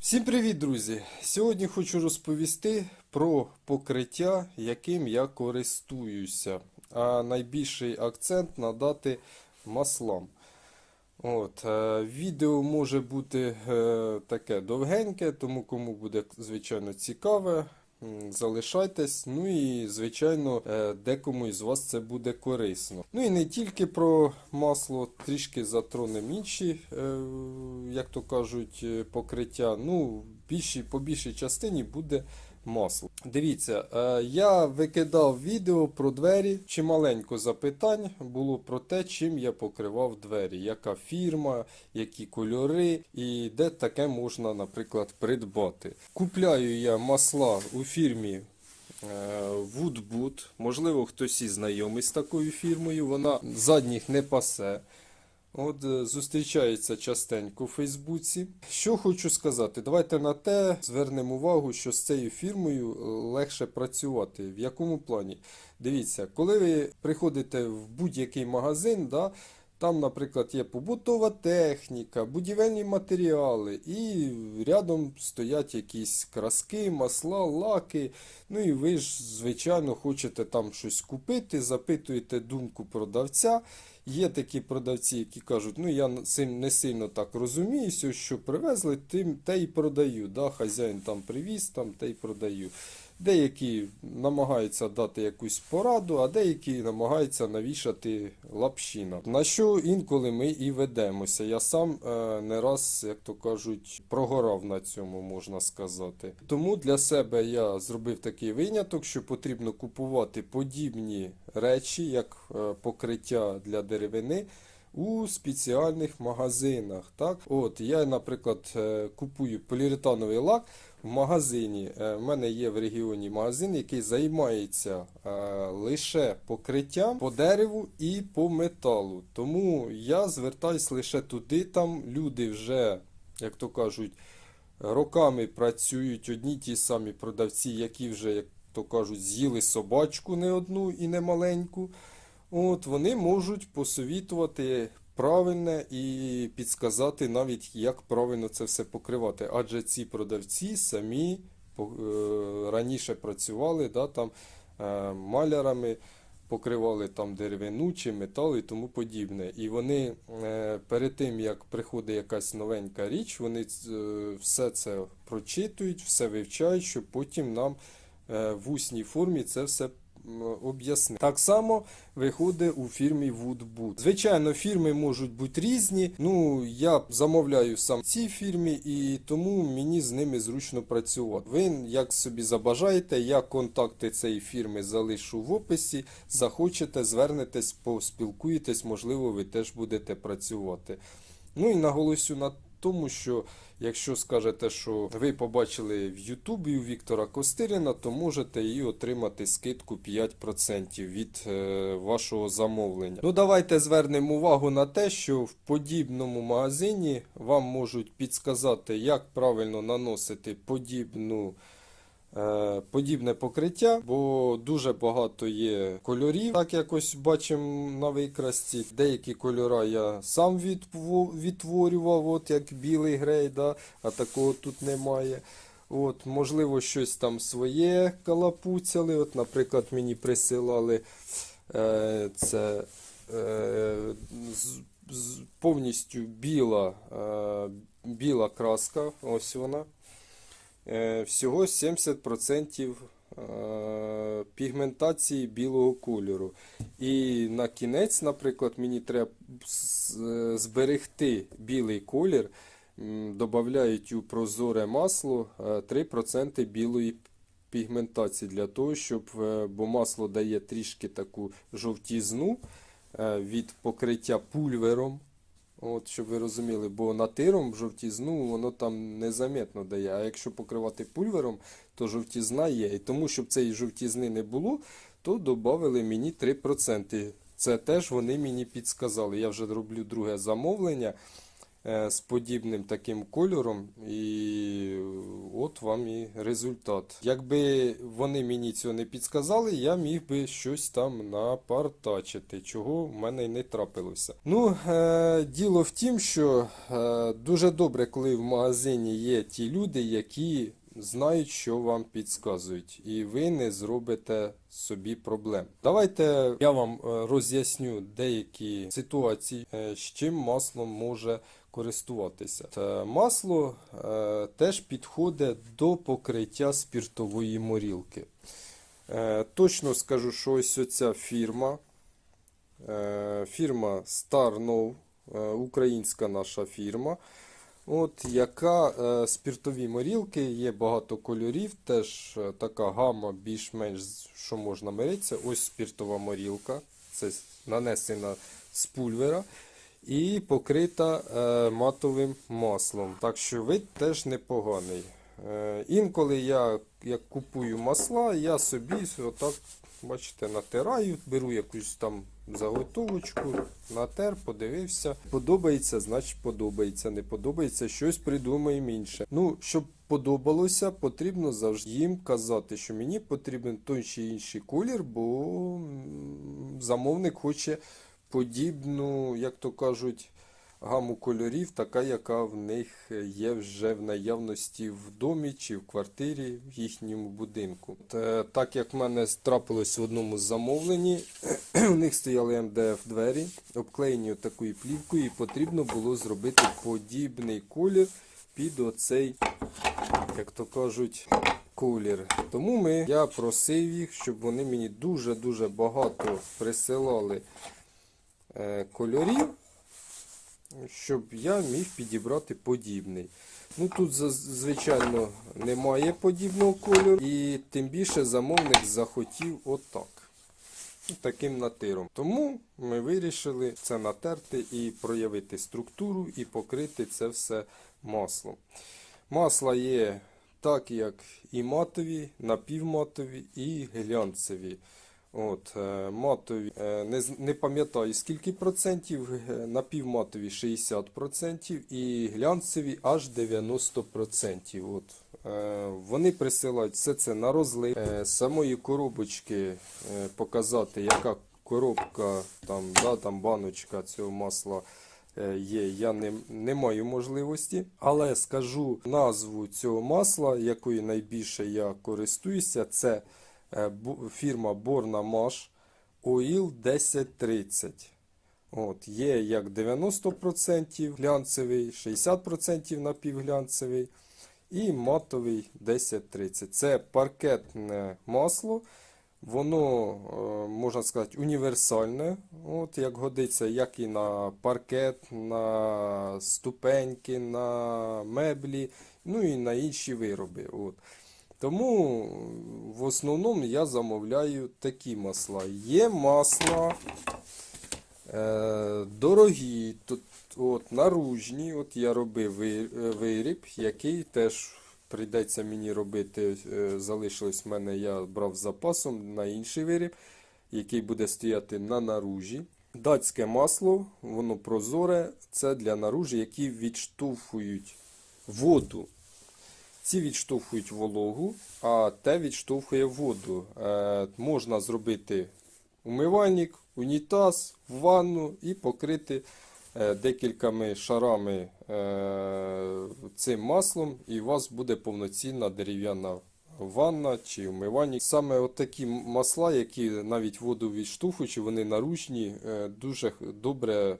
Всім привіт, друзі! Сьогодні хочу розповісти про покриття, яким я користуюся, а найбільший акцент надати маслам. От, е, відео може бути е, таке довгеньке, тому кому буде звичайно цікаве, залишайтесь. Ну і звичайно, е, декому із вас це буде корисно. Ну і не тільки про масло, трішки затронемо інші, е, як то кажуть, е, покриття. Ну, більші, по більшій частині буде масло. Дивіться, е, я викидав відео про двері. Чималенько запитань було про те, чим я покривав двері, яка фірма, які кольори і де таке можна, наприклад, придбати. Купляю я масла у фірмі е, Woodboot. Можливо, хтось і знайомий з такою фірмою. Вона задніх не пасе. От е, зустрічається частенько у Фейсбуці. Що хочу сказати, давайте на те звернемо увагу, що з цією фірмою е, легше працювати. В якому плані? Дивіться, коли ви приходите в будь-який магазин, да, там, наприклад, є побутова техніка, будівельні матеріали, і рядом стоять якісь краски, масла, лаки. Ну і ви ж, звичайно, хочете там щось купити, запитуєте думку продавця. Є такі продавці, які кажуть, ну я не сильно так розуміюся, що привезли, тим те й продаю. Да? Хазяїн там привіз, там те й продаю. Деякі намагаються дати якусь пораду, а деякі намагаються навішати лапшина. На що інколи ми і ведемося. Я сам е, не раз, як то кажуть, прогорав на цьому, можна сказати. Тому для себе я зробив такий виняток, що потрібно купувати подібні речі, як е, покриття для деревини. У спеціальних магазинах. Так? От, я, наприклад, е, купую поліуретановий лак в магазині. Е, В мене є в регіоні магазин, який займається е, лише покриттям по дереву і по металу. Тому я звертаюсь лише туди. Там люди вже, як то кажуть, роками працюють одні ті самі продавці, які вже, як то кажуть, з'їли собачку не одну і не маленьку. От вони можуть посовітувати правильне і підсказати навіть, як правильно це все покривати. Адже ці продавці самі е, раніше працювали да, там, е, малярами, покривали там деревину чи метал і тому подібне. І вони е, перед тим, як приходить якась новенька річ, вони все це прочитують, все вивчають, щоб потім нам в усній формі це все м, об'яснити. Так само виходить у фірмі Woodboot. Звичайно, фірми можуть бути різні. Ну, я замовляю сам цій фірмі, і тому мені з ними зручно працювати. Ви як собі забажаєте, я контакти цієї фірми залишу в описі. Захочете, звернетесь, поспілкуєтесь, можливо, ви теж будете працювати. Ну і наголосю на тому, що якщо скажете, що ви побачили в Ютубі у Віктора Костиріна, то можете і отримати скидку 5% від е, вашого замовлення. Ну давайте звернемо увагу на те, що в подібному магазині вам можуть підсказати, як правильно наносити подібну. Е, Подібне покриття, бо дуже багато є кольорів, так якось бачимо на викрасті. Деякі кольора я сам відтворював, от як білий грей, да, а такого тут немає. От, можливо, щось там своє калапуцяли. От, наприклад, мені присилали е, це е, з, з, повністю біла, е, біла краска. Ось вона. Е, всього 70% е, пігментації білого кольору. І на кінець, наприклад, мені треба е, зберегти білий колір. Додають у прозоре масло е, 3% білої пігментації для того, щоб, е, бо масло дає трішки таку жовтізну е, від покриття пульвером. От, щоб ви розуміли, бо натиром жовтізну воно там незаметно дає. А якщо покривати пульвером, то жовтізна є. І тому, щоб цієї жовтізни не було, то додали мені 3%. Це теж вони мені підсказали. Я вже роблю друге замовлення з подібним таким кольором. І от вам і результат. Якби вони мені цього не підсказали, я міг би щось там напартачити, чого в мене й не трапилося. Ну, е, діло в тім, що е, дуже добре, коли в магазині є ті люди, які знають, що вам підказують, і ви не зробите собі проблем. Давайте я вам е, роз'ясню деякі ситуації, е, з чим маслом може користуватися. Масло е, теж підходить до покриття спіртової морілки. Е, точно скажу, що ось оця фірма, е, фірма Starnov, е, українська наша фірма. От, яка е, спіртові морілки, є багато кольорів, теж е, така гама більш-менш, що можна миритися. Ось спіртова морілка, це нанесена з пульвера і покрита е, матовим маслом. Так що вид теж непоганий. Е, інколи я як купую масла, я собі отак, бачите, натираю, беру якусь там заготовочку, натер, подивився. Подобається, значить подобається. Не подобається, щось придумаємо інше. Ну, щоб подобалося, потрібно завжди їм казати, що мені потрібен той чи інший колір, бо замовник хоче подібну, як то кажуть, гаму кольорів, така, яка в них є вже в наявності в домі чи в квартирі в їхньому будинку. Та, так як в мене трапилось в одному з замовленні, у них стояли МДФ двері, обклеєні такою плівкою, і потрібно було зробити подібний колір під оцей, як то кажуть, колір. Тому ми, я просив їх, щоб вони мені дуже-дуже багато присилали е, кольорів, щоб я міг підібрати подібний. Ну тут, звичайно, немає подібного кольору, і тим більше замовник захотів отак. Ну, Таким натиром. Тому ми вирішили це натерти і проявити структуру і покрити це все маслом. Масла є так, як і матові, напівматові, і глянцеві. От, е, матові, е, не, не пам'ятаю скільки процентів, е, напівматові 60% і глянцеві аж 90%. От, вони присилають все це на розлив. Самої коробочки показати, яка коробка, там, да, там баночка цього масла є, я не, не маю можливості. Але скажу назву цього масла, якою найбільше я користуюся, це фірма Borna Mash Oil 1030. От, є як 90% глянцевий, 60% напівглянцевий і матовий 1030. Це паркетне масло. Воно, е, можна сказати, універсальне, от, як годиться, як і на паркет, на ступеньки, на меблі, ну і на інші вироби. От. Тому в основному я замовляю такі масла. Є масла е, дорогі, тут, от, наружні. От я робив е, виріб, який теж прийдеться мені робити. е, Залишилось в мене, я брав запасом на інший виріб, який буде стояти на наружі. Датське масло, воно прозоре, це для наружі, які відштовхують воду. Ці відштовхують вологу, а те відштовхує воду. Е, можна зробити умивальник, унітаз, ванну і покрити е, декількома шарами е, цим маслом, і у вас буде повноцінна дерев'яна ванна чи умивальник. Саме от такі масла, які навіть воду відштовхуючи, вони наручні, е, дуже добре.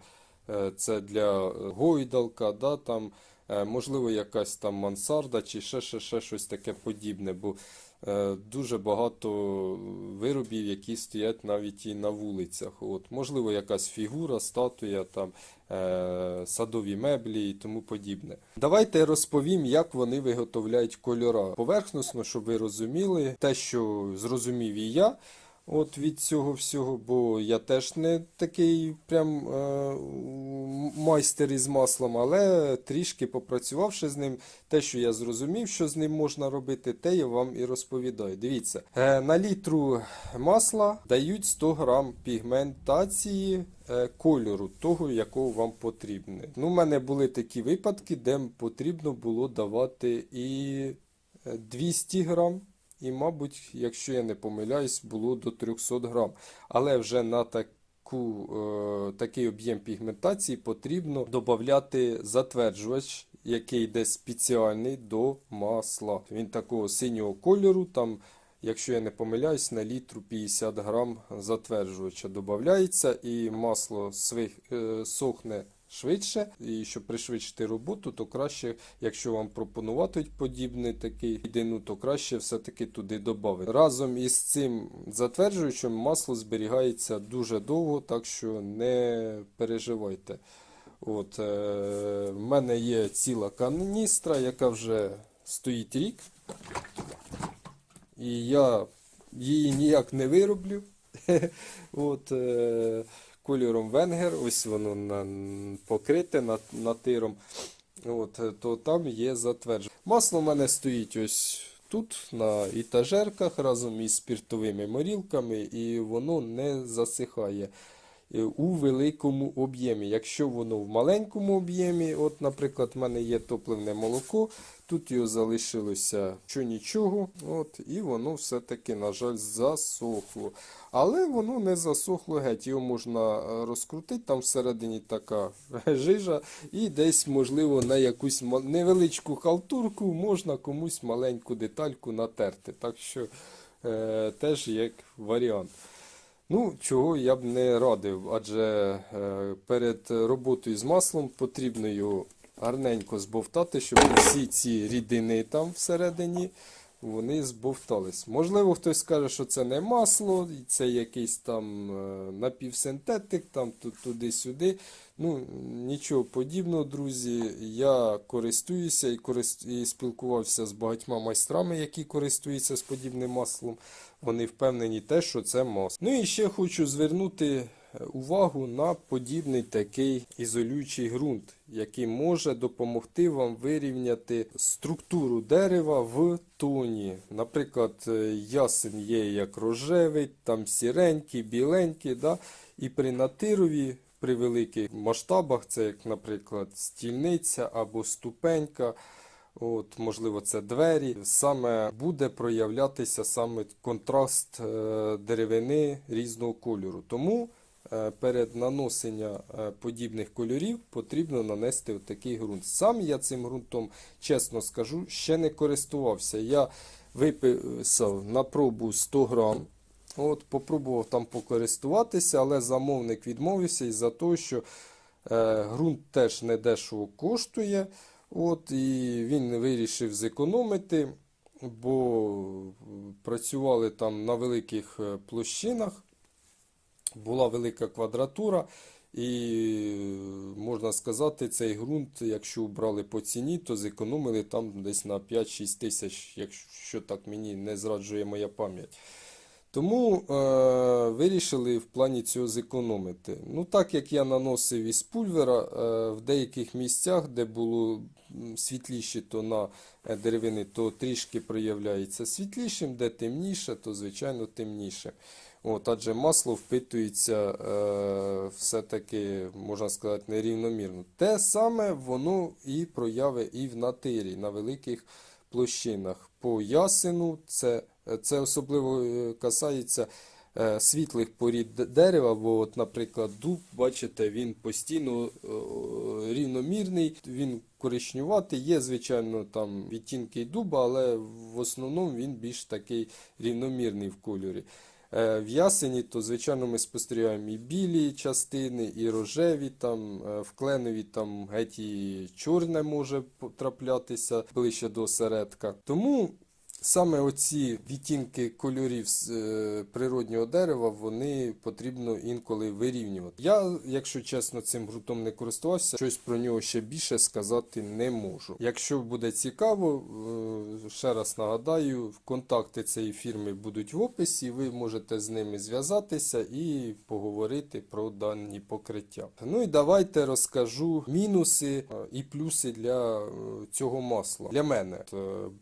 е, Це для гойдалка, да, там, можливо, якась там мансарда чи ще, ще, ще щось таке подібне, бо е, дуже багато виробів, які стоять навіть і на вулицях. От, можливо, якась фігура, статуя, там, е, садові меблі і тому подібне. Давайте розповім, як вони виготовляють кольора. Поверхносно, щоб ви розуміли, те, що зрозумів і я. От від цього всього, бо я теж не такий прям е, майстер із маслом, але трішки попрацювавши з ним, те, що я зрозумів, що з ним можна робити, те я вам і розповідаю. Дивіться, е, на літру масла дають 100 грам пігментації е, кольору, того, якого вам потрібне. Ну, у мене були такі випадки, де потрібно було давати і е, 200 грам. І, мабуть, якщо я не помиляюсь, було до 300 грам. Але вже на таку, е, такий об'єм пігментації потрібно додати затверджувач, який йде спеціальний до масла. Він такого синього кольору, там, якщо я не помиляюсь, на літру 50 грам затверджувача додається, і масло свих, е, сохне швидше. І щоб пришвидшити роботу, то краще, якщо вам пропонуватимуть подібний такий рідину, то краще все-таки туди додати. Разом із цим затверджуючим масло зберігається дуже довго, так що не переживайте. От, е, в мене є ціла каністра, яка вже стоїть рік. І я її ніяк не вироблю. От, е, кольором Венгер, ось воно на, покрите на, натиром. От, то там є затвердження. Масло в мене стоїть ось тут, на етажерках, разом із спіртовими морілками, і воно не засихає у великому об'ємі. Якщо воно в маленькому об'ємі, от, наприклад, в мене є топливне молоко, тут його залишилося що нічого, от, і воно все-таки, на жаль, засохло. Але воно не засохло геть, його можна е, розкрутити, там всередині така жижа, і десь, можливо, на якусь невеличку халтурку можна комусь маленьку детальку натерти. Так що е, теж як варіант. Ну, чого я б не радив, адже е, перед роботою з маслом потрібно його гарненько збовтати, щоб всі ці рідини там всередині вони збовтались. Можливо, хтось скаже, що це не масло, це якийсь там е, напівсинтетик, там туди-сюди. Ну, нічого подібного, друзі. Я користуюся і, корист... і спілкувався з багатьма майстрами, які користуються з подібним маслом. Вони впевнені те, що це масло. Ну і ще хочу звернути увагу на подібний такий ізолюючий ґрунт, який може допомогти вам вирівняти структуру дерева в тоні. Наприклад, е, ясен є як рожевий, там сіренький, біленький. Да? І при натирові, при великих масштабах, це як, наприклад, стільниця або ступенька. От, можливо, це двері. Саме буде проявлятися саме контраст е, деревини різного кольору. Тому перед наносенням е, подібних кольорів потрібно нанести отакий ґрунт. Сам я цим ґрунтом, чесно скажу, ще не користувався. Я виписав на пробу 100 грам. От, попробував там покористуватися, але замовник відмовився із-за того, що е, ґрунт теж недешево коштує. От, і він вирішив зекономити, бо працювали там на великих е, площинах, була велика квадратура, і можна сказати, цей ґрунт, якщо брали по ціні, то зекономили там десь на 5-6 тисяч, якщо так мені не зраджує моя пам'ять. Тому е, вирішили в плані цього зекономити. Ну, так як я наносив із пульвера, е, в деяких місцях, де було світліше то на е, деревини, то трішки проявляється світлішим, де темніше, то звичайно темніше. От, адже масло впитується е, все-таки, можна сказати, нерівномірно. Те саме воно і прояви і в натирі на великих площинах. По ясену це, це особливо е, касається е, світлих порід дерева, бо, от, наприклад, дуб, бачите, він постійно е, рівномірний, він коричневатий. Є, звичайно, там відтінки дуба, але в основному він більш такий рівномірний в кольорі. В ясені, то, звичайно, ми спостерігаємо і білі частини, і рожеві, там, в кленові там геть і чорне може потраплятися ближче до осередка. Тому саме оці відтінки кольорів з е, природнього дерева, вони потрібно інколи вирівнювати. Я, якщо чесно, цим ґрунтом не користувався, щось про нього ще більше сказати не можу. Якщо буде цікаво, е, ще раз нагадаю, контакти цієї фірми будуть в описі. Ви можете з ними зв'язатися і поговорити про дані покриття. Ну і давайте розкажу мінуси е, і плюси для цього масла. Для мене.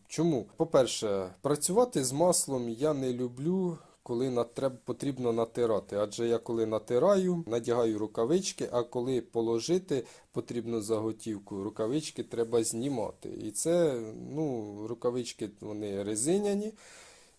Чому? По-перше, працювати з маслом я не люблю. коли потрібно натирати. Адже я коли натираю, надягаю рукавички, а коли положити потрібно заготівку, рукавички треба знімати. І це ну, рукавички вони резиняні.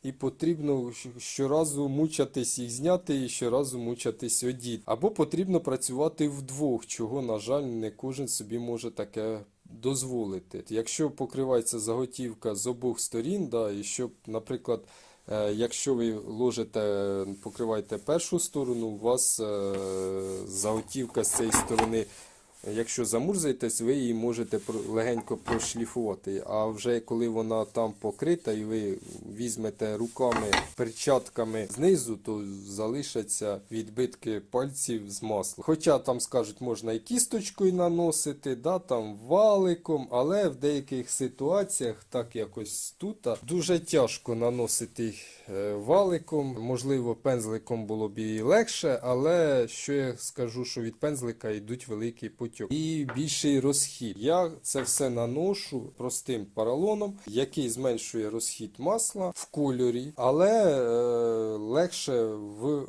І потрібно щоразу мучатись їх зняти і щоразу мучатись одіти. Або потрібно працювати вдвох, чого, на жаль, не кожен собі може таке дозволити. Якщо покривається заготівка з обох сторін, да, і щоб, наприклад, е, якщо ви ложите, покриваєте першу сторону, у вас е, заготівка з цієї сторони. Якщо замурзаєтесь, ви її можете легенько прошліфувати. А вже коли вона там покрита і ви візьмете руками, перчатками знизу, то залишаться відбитки пальців з масла. Хоча там скажуть, можна і кісточкою наносити, да, там валиком, але в деяких ситуаціях, так якось тут, дуже тяжко наносити е, валиком. Можливо, пензликом було б і легше, але що я скажу, що від пензлика йдуть великий потік і більший розхід. Я це все наношу простим поролоном, який зменшує розхід масла в кольорі, але е, легше в е,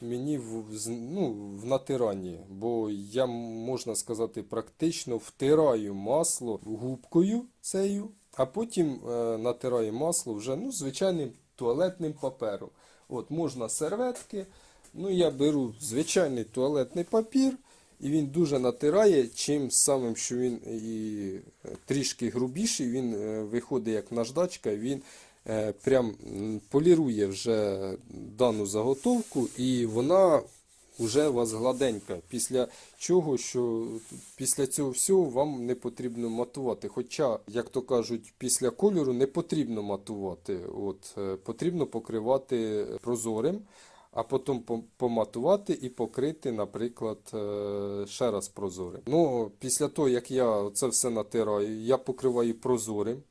мені в, ну, в натиранні, бо я можна сказати практично втираю масло губкою цією, а потім е, натираю масло вже ну, звичайним туалетним папером. От можна серветки. Ну, я беру звичайний туалетний папір, і він дуже натирає, чим самим, що він і е, трішки грубіший, він е, виходить як наждачка, він е, прям полірує вже дану заготовку, і вона вже у вас гладенька. Після чого, що після цього всього вам не потрібно матувати. Хоча, як то кажуть, після кольору не потрібно матувати. От, потрібно покривати прозорим а потім поматувати і покрити, наприклад, е, ще раз прозорим. Ну, після того, як я це все натираю, я покриваю прозорим.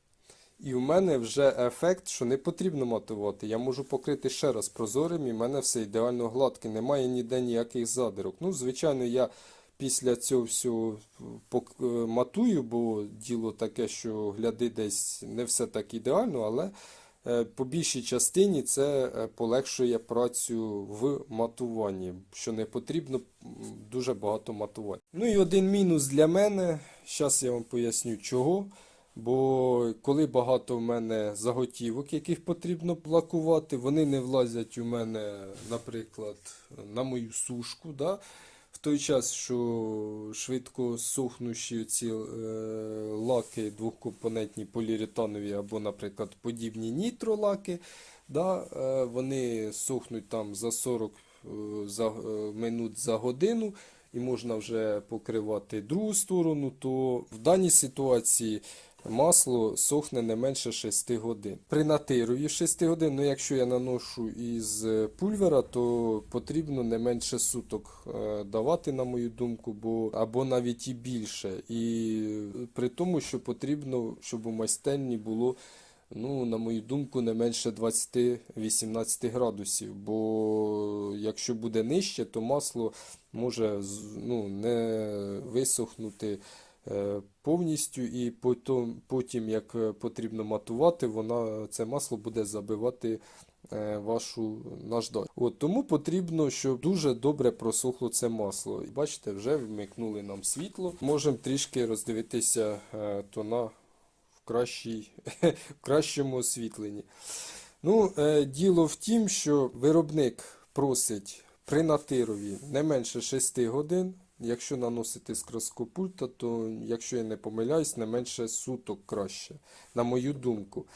І в мене вже ефект, що не потрібно матувати. Я можу покрити ще раз прозорим, і в мене все ідеально гладке, немає ніде ніяких задирок. Ну, звичайно, я після цього всього пок- е, матую, бо діло таке, що гляди десь не все так ідеально, але е, по більшій частині це е, полегшує працю в матуванні, що не потрібно дуже багато матувати. Ну і один мінус для мене, зараз я вам поясню чого. Бо коли багато в мене заготівок, яких потрібно лакувати, вони не влазять у мене, наприклад, на мою сушку. Да? Той час, що швидко сохнущі ці е, лаки двохкомпонентні поліуретанові або, наприклад, подібні нітролаки, да? е, вони сохнуть там за 40 е, за, е, минут за годину і можна вже покривати другу сторону, то в даній ситуації масло сохне не менше 6 годин. При натирові 6 годин, ну якщо я наношу із пульвера, то потрібно не менше суток е, давати, на мою думку, бо або навіть і більше. І при тому, що потрібно, щоб у майстерні було. Ну, на мою думку, не менше 20-18 градусів, бо якщо буде нижче, то масло може ну, не висохнути е, повністю, і потім, потім, як е, потрібно матувати, вона, це масло буде забивати е, вашу наждачу. От, тому потрібно, щоб дуже добре просохло це масло. Бачите, вже вмикнули нам світло. Можемо трішки роздивитися е, тона в, кращій, в кращому освітленні. Ну, е, діло в тім, що виробник просить при натирові не менше 6 годин. Якщо наносити з краскопульта, то, якщо я не помиляюсь, не менше суток краще, на мою думку.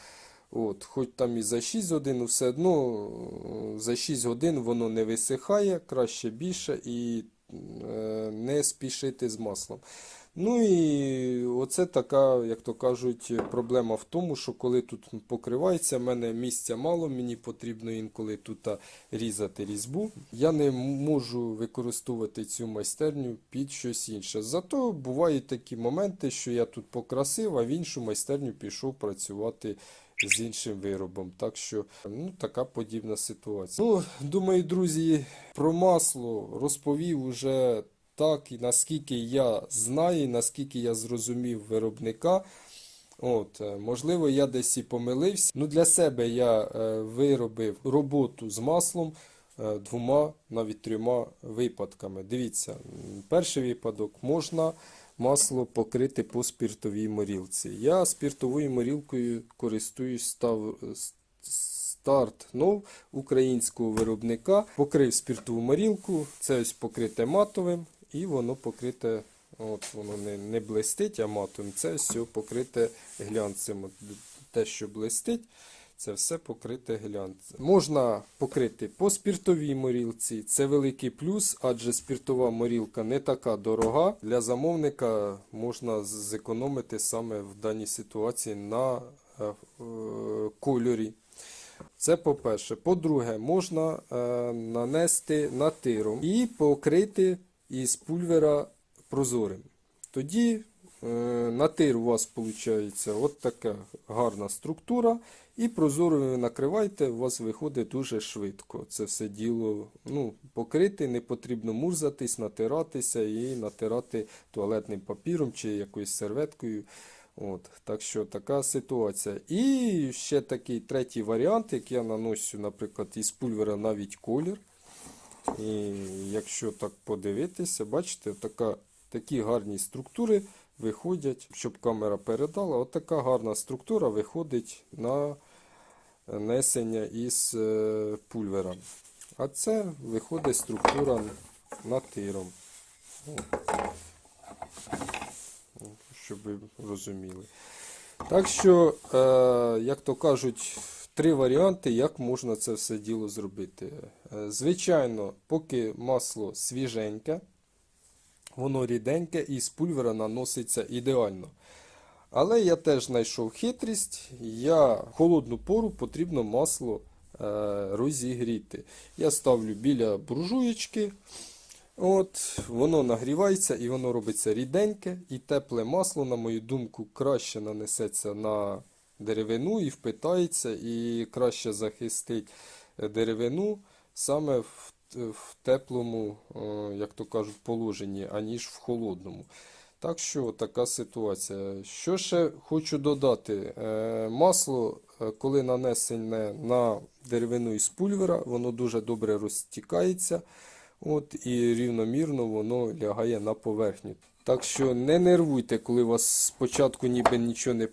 От, хоч там і за 6 годин, ну, все одно е, за 6 годин воно не висихає, краще більше і е, не спішити з маслом. Ну і оце така, як то кажуть, проблема в тому, що коли тут покривається, в мене місця мало, мені потрібно інколи тут різати різьбу. Я не можу використовувати цю майстерню під щось інше. Зато бувають такі моменти, що я тут покрасив, а в іншу майстерню пішов працювати з іншим виробом. Так що ну, така подібна ситуація. Ну, думаю, друзі, про масло розповів уже так, і наскільки я знаю, наскільки я зрозумів виробника. От, е, можливо, я десь і помилився. Ну, для себе я е, виробив роботу з маслом е, двома, навіть трьома випадками. Дивіться, перший випадок можна масло покрити по спіртовій морілці. Я спіртовою морілкою користуюсь став, старт нов українського виробника. Покрив спіртову морілку, це ось покрите матовим, і воно покрите. От воно не, не блистить, а матовим. Це все покрите глянцем. От те, що блистить, це все покрите глянцем. Можна покрити по спіртовій морілці. Це великий плюс, адже спіртова морілка не така дорога. Для замовника можна зекономити саме в даній ситуації на е, е, кольорі. Це по-перше. По-друге, можна е, нанести натиром і покрити із пульвера прозорим. Тоді е, натир у вас виходить от така гарна структура. І прозорим ви накриваєте, у вас виходить дуже швидко. Це все діло ну, покрити, не потрібно мурзатись, натиратися і натирати туалетним папіром чи якоюсь серветкою. От, так що така ситуація. І ще такий третій варіант, як я наношу, наприклад, із пульвера навіть колір. І якщо так подивитися, бачите, така, такі гарні структури виходять, щоб камера передала. От така гарна структура виходить на несення із е, пульвера. А це виходить структура натиром. Щоб ви розуміли. Так що, е, як то кажуть, три варіанти, як можна це все діло зробити. Е, Звичайно, поки масло свіженьке, воно ріденьке і з пульвера наноситься ідеально. Але я теж знайшов хитрість. Я в холодну пору потрібно масло е, розігріти. Я ставлю біля буржуєчки. От, воно нагрівається і воно робиться ріденьке, і тепле масло, на мою думку, краще нанесеться на деревину і впитається, і краще захистить е, деревину саме в, в теплому, е, як то кажуть, положенні, аніж в холодному. Так що така ситуація. Що ще хочу додати? Е, Масло, коли нанесене на деревину із пульвера, воно дуже добре розтікається. От, і рівномірно воно лягає на поверхню. Так що не нервуйте, коли у вас спочатку ніби нічого не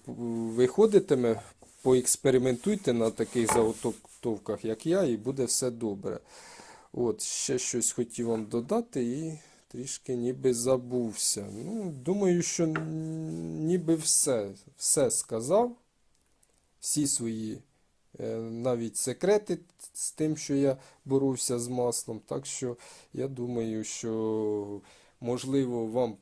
виходитиме, поекспериментуйте на таких заготовках, як я, і буде все добре. От, ще щось хотів вам додати і трішки ніби забувся. Ну, думаю, що ніби все, все сказав. Всі свої е, навіть секрети з тим, що я боровся з маслом. Так що я думаю, що можливо вам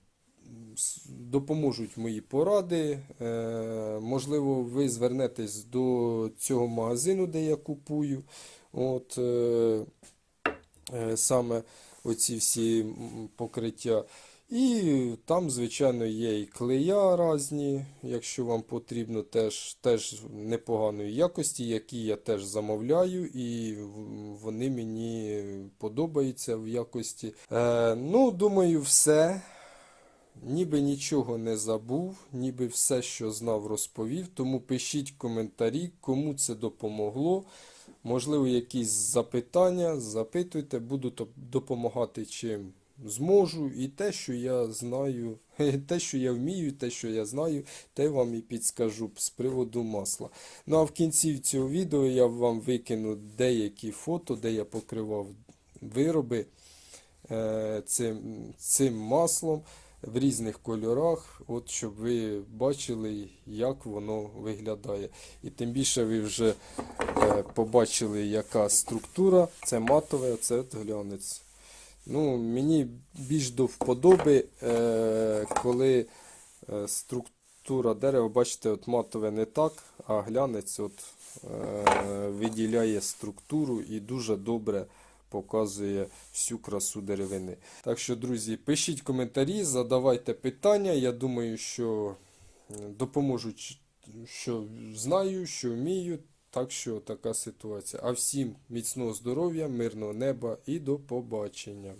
допоможуть мої поради. Е, можливо, ви звернетесь до цього магазину, де я купую. От, е, е, саме оці всі покриття. І там, звичайно, є і клея різні, якщо вам потрібно, теж, теж непоганої якості, які я теж замовляю, і вони мені подобаються в якості. Е, ну, думаю, все. Ніби нічого не забув, ніби все, що знав, розповів. Тому пишіть коментарі, кому це допомогло. Можливо, якісь запитання, запитуйте, буду допомагати чим зможу. І те, що я знаю, те, що я вмію, те, що я знаю, те вам і підскажу з приводу масла. Ну а в кінці цього відео я вам викину деякі фото, де я покривав вироби е, цим, цим маслом в різних кольорах, от щоб ви бачили, як воно виглядає. І тим більше ви вже е, побачили, яка структура. Це матове, це глянець. Ну, мені більш до вподоби, е, коли е, структура дерева, бачите, от матове не так, а глянець от, виділяє структуру і дуже добре показує всю красу деревини. Так що, друзі, пишіть коментарі, задавайте питання. Я думаю, що допоможу, що знаю, що вмію. Так що така ситуація. А всім міцного здоров'я, мирного неба і до побачення.